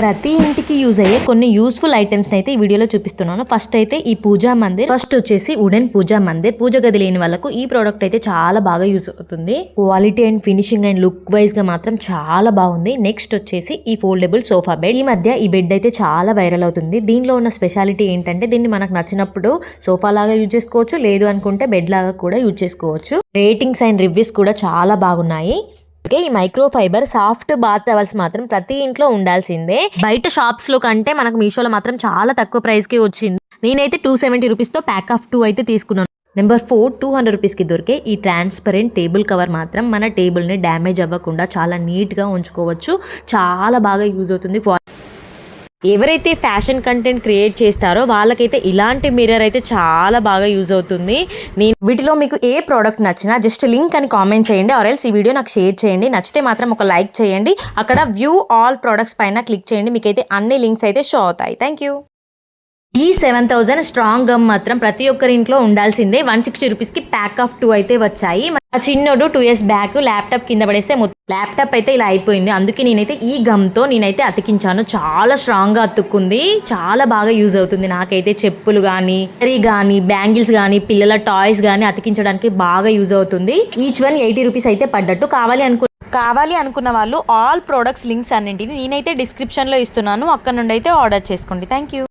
ప్రతి ఇంటికి యూజ్ అయ్యే కొన్ని యూస్ఫుల్ ఐటమ్స్ అయితే ఈ వీడియోలో చూపిస్తున్నాను. ఫస్ట్ అయితే ఈ పూజా మందిర్. ఫస్ట్ వచ్చేసి వుడెన్ పూజా మందిర్. పూజ గది లేని వాళ్ళకు ఈ ప్రోడక్ట్ అయితే చాలా బాగా యూజ్ అవుతుంది. Quality and finishing and look వైజ్గా మాత్రం చాలా బాగుంది. నెక్స్ట్ వచ్చేసి ఈ ఫోల్డబుల్ సోఫా బెడ్ ఈ మధ్య ఈ బెడ్ అయితే చాలా వైరల్ అవుతుంది. దీనిలో ఉన్న స్పెషాలిటీ ఏంటంటే దీన్ని మనకు నచ్చినప్పుడు సోఫా లాగా యూజ్ చేసుకోవచ్చు. లేదు అనుకుంటే బెడ్ లాగా కూడా యూజ్ చేసుకోవచ్చు. రేటింగ్స్ అండ్ రివ్యూస్ కూడా చాలా బాగున్నాయి. ఓకే ఈ micro fibre soft bath towels మాత్రం ప్రతి ఇంట్లో ఉండాల్సిందే. బయట షాప్స్లో కంటే మనకు మీషోలో మాత్రం చాలా తక్కువ ప్రైస్కి వచ్చింది. నేనైతే టూ సెవెంటీ రూపీస్తో ప్యాక్ ఆఫ్ టూ అయితే తీసుకున్నాను. నెంబర్ ఫోర్ టూ హండ్రెడ్ రూపీస్కి దొరికే ఈ ట్రాన్స్పరెంట్ టేబుల్ కవర్ మాత్రం మన టేబుల్ని డ్యామేజ్ అవ్వకుండా చాలా నీట్గా ఉంచుకోవచ్చు. చాలా బాగా యూజ్ అవుతుంది. ఎవరైతే ఫ్యాషన్ కంటెంట్ క్రియేట్ చేస్తారో వాళ్ళకైతే ఇలాంటి మిర్రర్ అయితే చాలా బాగా యూజ్ అవుతుంది. నేను వీటిలో మీకు ఏ ప్రోడక్ట్ నచ్చినా జస్ట్ లింక్ అని కామెంట్ చేయండి. ఆర్ఎల్స్ ఈ వీడియో నాకు షేర్ చేయండి. నచ్చితే మాత్రం ఒక లైక్ చేయండి. అక్కడ వ్యూ ఆల్ ప్రోడక్ట్స్ పైన క్లిక్ చేయండి. మీకైతే అన్ని లింక్స్ అయితే షో అవుతాయి. థ్యాంక్ యూ ఈ సెవెన్ థౌజండ్ స్ట్రాంగ్ గమ్ మాత్రం ప్రతి ఒక్కరి ఇంట్లో ఉండాల్సిందే. వన్ సిక్స్టీ రూపీస్కి ప్యాక్ ఆఫ్ టూ అయితే వచ్చాయి. ఆ చిన్నోడు టూ ఇయర్స్ బ్యాక్ ల్యాప్టాప్ కింద పడేస్తే మొత్తం ల్యాప్టాప్ అయితే ఇలా అయిపోయింది. అందుకే నేనైతే ఈ గమ్తో నేనైతే అతికించాను. చాలా స్ట్రాంగ్గా అతుక్కుంది. చాలా బాగా యూజ్ అవుతుంది. నాకైతే చెప్పులు కానీ కానీ బ్యాంగిల్స్ కానీ పిల్లల టాయ్స్ కానీ అతికించడానికి బాగా యూజ్ అవుతుంది. ఈచ్ వన్ ఎయిటీ రూపీస్ అయితే పడ్డట్టు. కావాలి అనుకు కావాలి అనుకున్న వాళ్ళు ఆల్ ప్రోడక్ట్స్ లింక్స్ అన్నింటిని నేనైతే డిస్క్రిప్షన్లో ఇస్తున్నాను. అక్కడ నుండి అయితే ఆర్డర్ చేసుకోండి. Thank you